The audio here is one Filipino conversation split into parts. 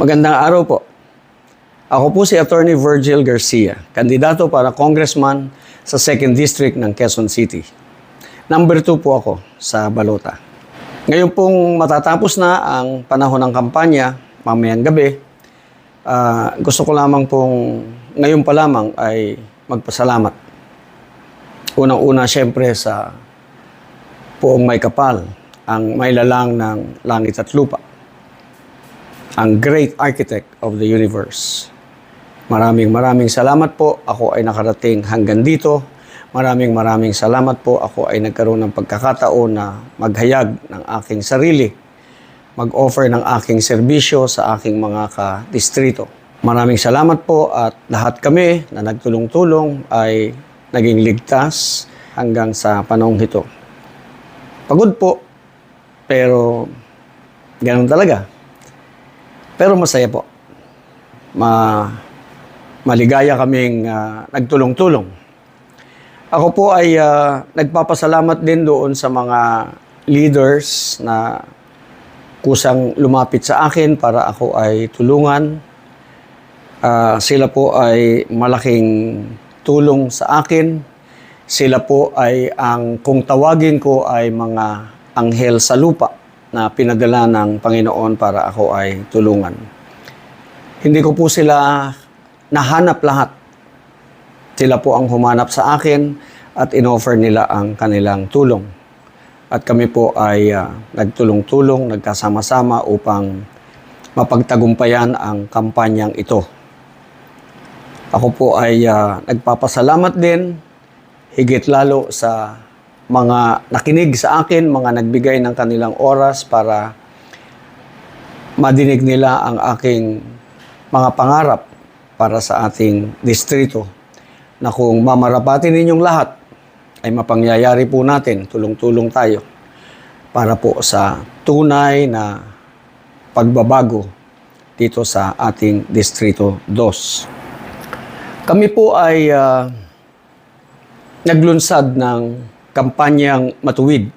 Magandang araw po. Ako po si Attorney Virgil Garcia, kandidato para congressman sa 2nd District ng Quezon City. Number 2 po ako sa Balota. Ngayon pong matatapos na ang panahon ng kampanya, mamayang gabi, ah, gusto ko lamang pong ngayon pa lamang ay magpasalamat. Unang-una siyempre sa poong may kapal, ang may lalang ng langit at lupa ang great architect of the universe. Maraming maraming salamat po. Ako ay nakarating hanggang dito. Maraming maraming salamat po. Ako ay nagkaroon ng pagkakataon na maghayag ng aking sarili, mag-offer ng aking serbisyo sa aking mga ka-distrito. Maraming salamat po at lahat kami na nagtulong-tulong ay naging ligtas hanggang sa panahong ito. Pagod po, pero ganun talaga. Pero masaya po. Ma maligaya kaming ah, nagtulong-tulong. Ako po ay ah, nagpapasalamat din doon sa mga leaders na kusang lumapit sa akin para ako ay tulungan. Ah, sila po ay malaking tulong sa akin. Sila po ay ang kung tawagin ko ay mga anghel sa lupa na pinadala ng Panginoon para ako ay tulungan. Hindi ko po sila nahanap lahat. Sila po ang humanap sa akin at inoffer nila ang kanilang tulong. At kami po ay ah, nagtulong-tulong, nagkasama-sama upang mapagtagumpayan ang kampanyang ito. Ako po ay ah, nagpapasalamat din higit lalo sa mga nakinig sa akin, mga nagbigay ng kanilang oras para madinig nila ang aking mga pangarap para sa ating distrito na kung mamarapatin ninyong lahat ay mapangyayari po natin, tulong-tulong tayo para po sa tunay na pagbabago dito sa ating Distrito 2. Kami po ay ah, naglunsad ng kampanyang matuwid.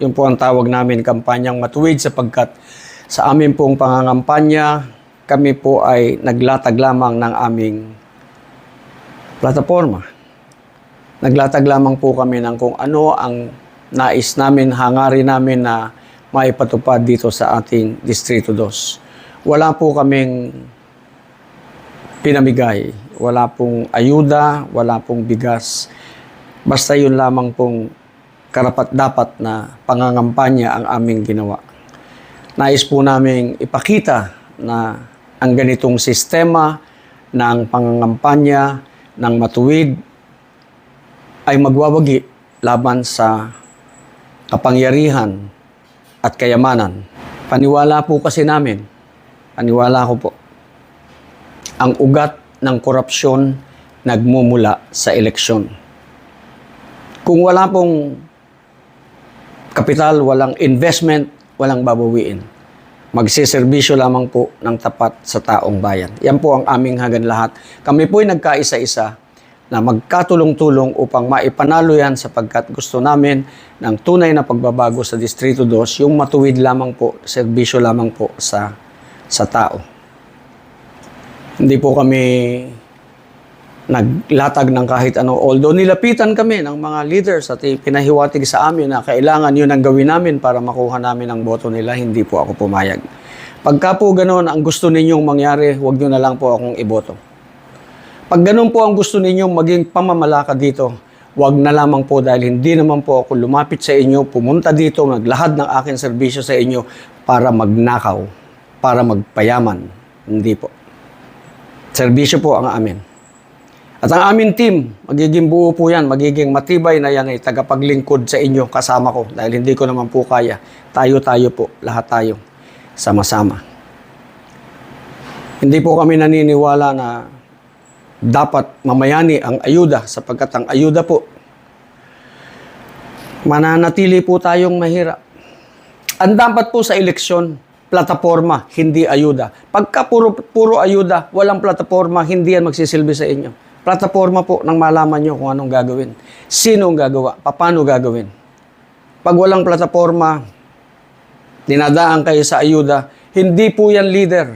Yun po ang tawag namin kampanyang matuwid sapagkat sa amin pong pangangampanya, kami po ay naglatag lamang ng aming plataforma. Naglatag lamang po kami ng kung ano ang nais namin, hangarin namin na maipatupad dito sa ating Distrito 2. Wala po kaming pinamigay. Wala pong ayuda, wala pong bigas. Basta yun lamang pong karapat-dapat na pangangampanya ang aming ginawa. Nais po namin ipakita na ang ganitong sistema ng pangangampanya ng matuwid ay magwawagi laban sa kapangyarihan at kayamanan. Paniwala po kasi namin, paniwala ko po, ang ugat ng korupsyon nagmumula sa eleksyon. Kung wala pong kapital, walang investment, walang babawiin. Magsiservisyo lamang po ng tapat sa taong bayan. Yan po ang aming hagan lahat. Kami po ay nagkaisa-isa na magkatulong-tulong upang maipanalo yan sapagkat gusto namin ng tunay na pagbabago sa Distrito 2, yung matuwid lamang po, serbisyo lamang po sa, sa tao. Hindi po kami naglatag ng kahit ano. Although nilapitan kami ng mga leaders at pinahiwatig sa amin na kailangan yun ang gawin namin para makuha namin ang boto nila, hindi po ako pumayag. Pagka po ganoon ang gusto ninyong mangyari, huwag nyo na lang po akong iboto. Pag ganun po ang gusto ninyong maging pamamalakad dito, wag na lamang po dahil hindi naman po ako lumapit sa inyo, pumunta dito, naglahad ng aking serbisyo sa inyo para magnakaw, para magpayaman. Hindi po. Serbisyo po ang amin. At ang aming team, magiging buo po yan, magiging matibay na yan ay tagapaglingkod sa inyo kasama ko dahil hindi ko naman po kaya. Tayo-tayo po, lahat tayo, sama-sama. Hindi po kami naniniwala na dapat mamayani ang ayuda sapagkat ang ayuda po, mananatili po tayong mahirap. Ang dapat po sa eleksyon, plataforma, hindi ayuda. Pagka puro, puro ayuda, walang plataforma, hindi yan magsisilbi sa inyo. Plataforma po nang malaman nyo kung anong gagawin. Sino ang gagawa? Paano gagawin? Pag walang plataforma, dinadaan kayo sa ayuda, hindi po yan leader.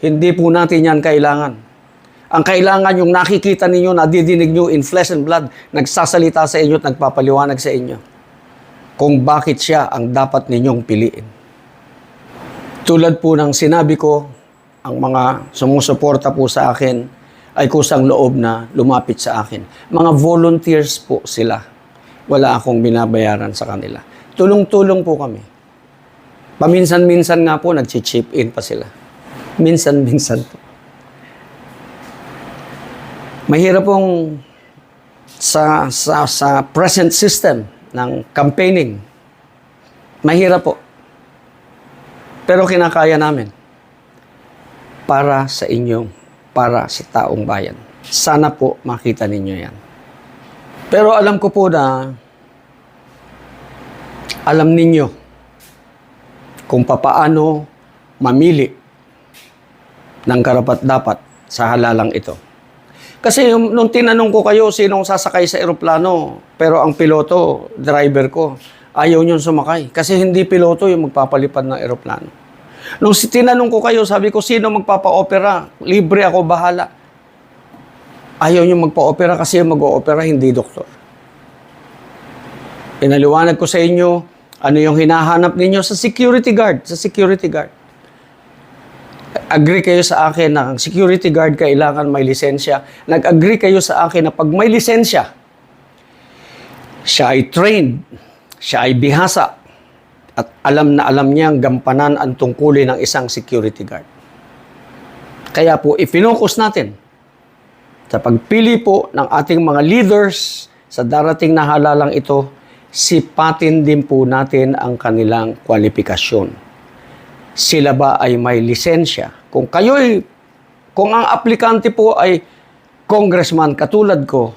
Hindi po natin yan kailangan. Ang kailangan yung nakikita ninyo, nadidinig nyo in flesh and blood, nagsasalita sa inyo at nagpapaliwanag sa inyo kung bakit siya ang dapat ninyong piliin. Tulad po ng sinabi ko, ang mga sumusuporta po sa akin ay kusang loob na lumapit sa akin. Mga volunteers po sila. Wala akong binabayaran sa kanila. Tulong-tulong po kami. Paminsan-minsan nga po, nag-chip in pa sila. Minsan-minsan po. Mahirap pong sa, sa, sa present system ng campaigning. Mahirap po. Pero kinakaya namin para sa inyong, para sa taong bayan. Sana po makita ninyo yan. Pero alam ko po na alam ninyo kung papaano mamili ng karapat-dapat sa halalang ito. Kasi yung, nung tinanong ko kayo sinong sasakay sa eroplano, pero ang piloto, driver ko, ayaw niyong sumakay. Kasi hindi piloto yung magpapalipad ng eroplano. Nung tinanong ko kayo, sabi ko, sino magpapa-opera? Libre ako, bahala. Ayaw niyong magpa-opera kasi yung mag-o-opera, hindi doktor. Pinaliwanag ko sa inyo, ano yung hinahanap ninyo sa security guard, sa security guard. Agree kayo sa akin na ang security guard kailangan may lisensya. Nag-agree kayo sa akin na pag may lisensya, siya ay trained, siya ay bihasa, at alam na alam niyang gampanan ang tungkulin ng isang security guard. Kaya po, ifinocus natin sa pagpili po ng ating mga leaders sa darating na halalang ito, sipatin din po natin ang kanilang kwalifikasyon. Sila ba ay may lisensya? Kung kayo'y, kung ang aplikante po ay congressman katulad ko,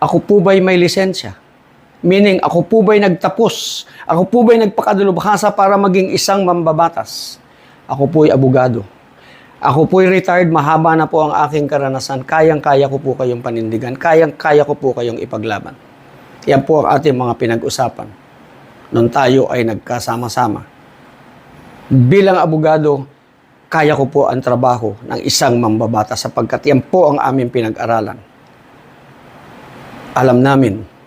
ako po ba'y may lisensya? Meaning, ako po ba'y nagtapos? Ako po ba'y nagpakadalubhasa para maging isang mambabatas? Ako po'y abogado. Ako po'y retired, mahaba na po ang aking karanasan. Kayang-kaya ko po kayong panindigan. Kayang-kaya ko po kayong ipaglaban. Yan po ang ating mga pinag-usapan. Nung tayo ay nagkasama-sama. Bilang abogado, kaya ko po ang trabaho ng isang mambabata sapagkat yan po ang aming pinag-aralan. Alam namin,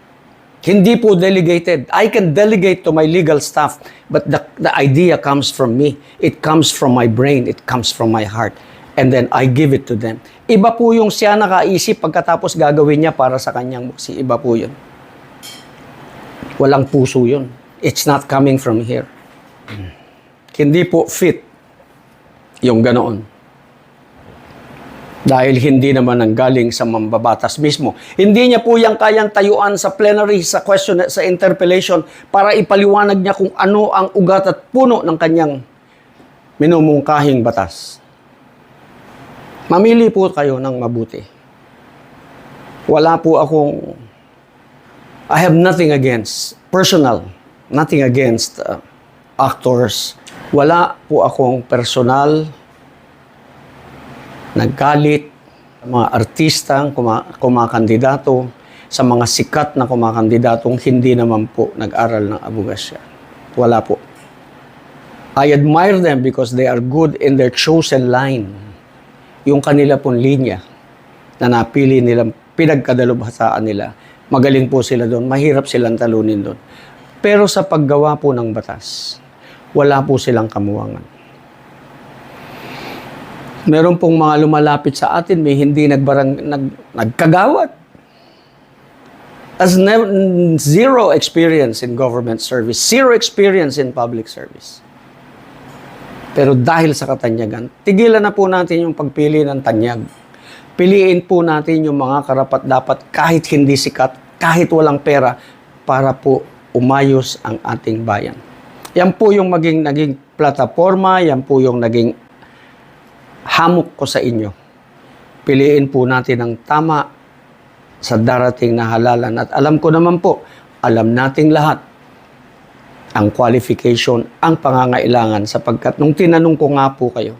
hindi po delegated. I can delegate to my legal staff, but the, the idea comes from me. It comes from my brain. It comes from my heart. And then I give it to them. Iba po yung siya nakaisip pagkatapos gagawin niya para sa kanyang si Iba po yun. Walang puso yun. It's not coming from here. Hindi po fit yung ganoon. Dahil hindi naman ang galing sa mambabatas mismo. Hindi niya po yung kayang tayuan sa plenary, sa question, sa interpellation para ipaliwanag niya kung ano ang ugat at puno ng kanyang minumungkahing batas. Mamili po kayo ng mabuti. Wala po akong I have nothing against personal, nothing against uh, actors. Wala po akong personal naggalit mga artistang kuma- kumakandidato sa mga sikat na kumakandidatong hindi naman po nag-aral ng abogasya. Wala po. I admire them because they are good in their chosen line. Yung kanila pong linya na napili nilang pinagkadalubhasaan nila. Magaling po sila doon. Mahirap silang talunin doon. Pero sa paggawa po ng batas, wala po silang kamuwangan. Meron pong mga lumalapit sa atin, may hindi nagbarang, nag, nagkagawad. As ne- zero experience in government service, zero experience in public service. Pero dahil sa katanyagan, tigilan na po natin yung pagpili ng tanyag. Piliin po natin yung mga karapat dapat kahit hindi sikat, kahit walang pera, para po umayos ang ating bayan. Yan po yung maging naging plataforma, yan po yung naging hamok ko sa inyo. Piliin po natin ang tama sa darating na halalan. At alam ko naman po, alam nating lahat ang qualification, ang pangangailangan sapagkat nung tinanong ko nga po kayo,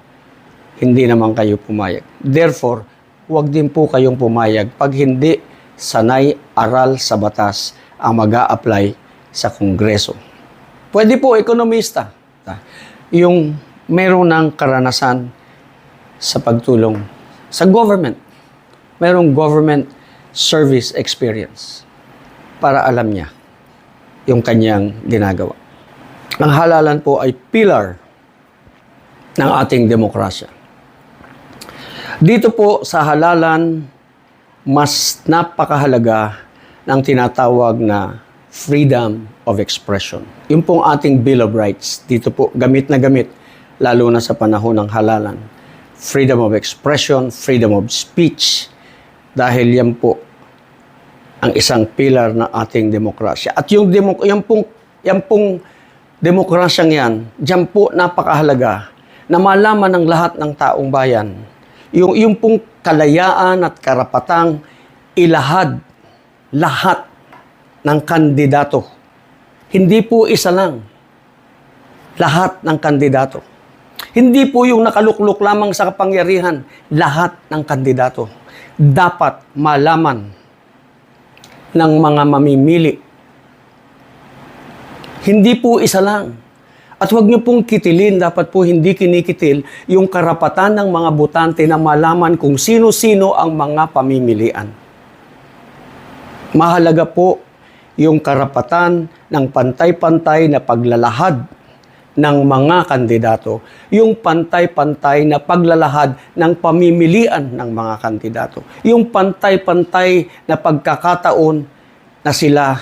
hindi naman kayo pumayag. Therefore, huwag din po kayong pumayag pag hindi sanay aral sa batas ang mag apply sa Kongreso. Pwede po ekonomista. Yung meron ng karanasan sa pagtulong sa government. Merong government service experience para alam niya yung kanyang ginagawa. Ang halalan po ay pillar ng ating demokrasya. Dito po sa halalan, mas napakahalaga ng tinatawag na freedom of expression. Yung pong ating Bill of Rights, dito po gamit na gamit, lalo na sa panahon ng halalan. Freedom of expression, freedom of speech, dahil yan po ang isang pillar ng ating demokrasya. At yung, demo, yan pong, yan pong demokrasyang yan, diyan po napakahalaga na malaman ng lahat ng taong bayan yung, yung pong kalayaan at karapatang ilahad lahat ng kandidato. Hindi po isa lang. Lahat ng kandidato. Hindi po yung nakaluklok lamang sa kapangyarihan. Lahat ng kandidato. Dapat malaman ng mga mamimili. Hindi po isa lang. At huwag niyo pong kitilin, dapat po hindi kinikitil yung karapatan ng mga botante na malaman kung sino-sino ang mga pamimilian. Mahalaga po yung karapatan ng pantay-pantay na paglalahad ng mga kandidato, yung pantay-pantay na paglalahad ng pamimilian ng mga kandidato, yung pantay-pantay na pagkakataon na sila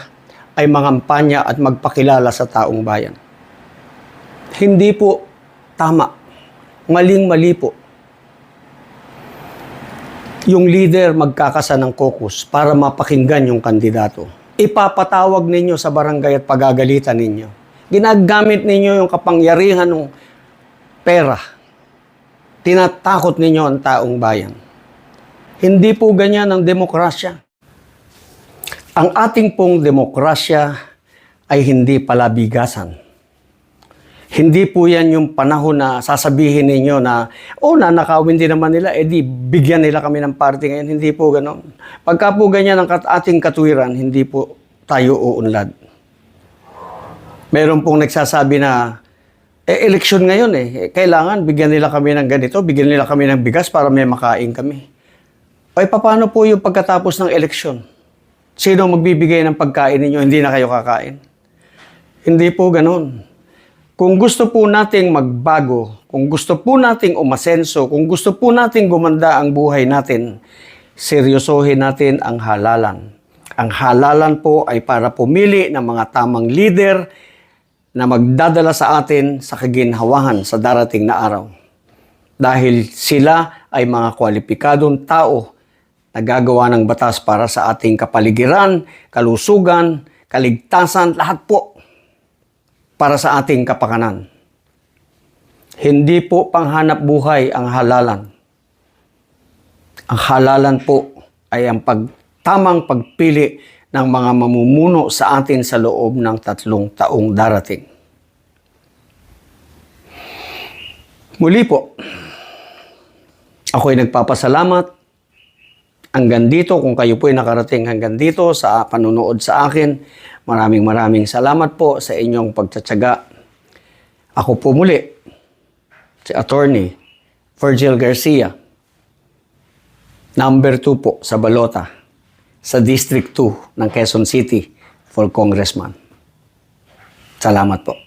ay mangampanya at magpakilala sa taong bayan. Hindi po tama. Maling-mali po. Yung leader magkakasa ng caucus para mapakinggan yung kandidato. Ipapatawag ninyo sa barangay at pagagalitan ninyo. Ginagamit ninyo yung kapangyarihan ng pera. Tinatakot ninyo ang taong bayan. Hindi po ganyan ang demokrasya. Ang ating pong demokrasya ay hindi palabigasan. Hindi po yan yung panahon na sasabihin ninyo na, oh, nanakawin din naman nila, edi bigyan nila kami ng party ngayon. Hindi po ganon. Pagka po ganyan ang ating katuwiran, hindi po tayo uunlad. Meron pong nagsasabi na, eh, eleksyon ngayon eh. Eh, Kailangan bigyan nila kami ng ganito, bigyan nila kami ng bigas para may makain kami. Ay, paano po yung pagkatapos ng eleksyon? Sino magbibigay ng pagkain ninyo, hindi na kayo kakain? Hindi po ganon. Kung gusto po nating magbago, kung gusto po nating umasenso, kung gusto po nating gumanda ang buhay natin, seryosohin natin ang halalan. Ang halalan po ay para pumili ng mga tamang leader na magdadala sa atin sa kaginhawahan sa darating na araw. Dahil sila ay mga kwalipikadong tao na gagawa ng batas para sa ating kapaligiran, kalusugan, kaligtasan, lahat po para sa ating kapakanan. Hindi po panghanap buhay ang halalan. Ang halalan po ay ang pagtamang pagpili ng mga mamumuno sa atin sa loob ng tatlong taong darating. Muli po, ako'y nagpapasalamat hanggang dito. Kung kayo po ay nakarating hanggang dito sa panunood sa akin, maraming maraming salamat po sa inyong pagtsatsaga. Ako po muli, si Attorney Virgil Garcia, number 2 po sa Balota, sa District 2 ng Quezon City for Congressman. Salamat po.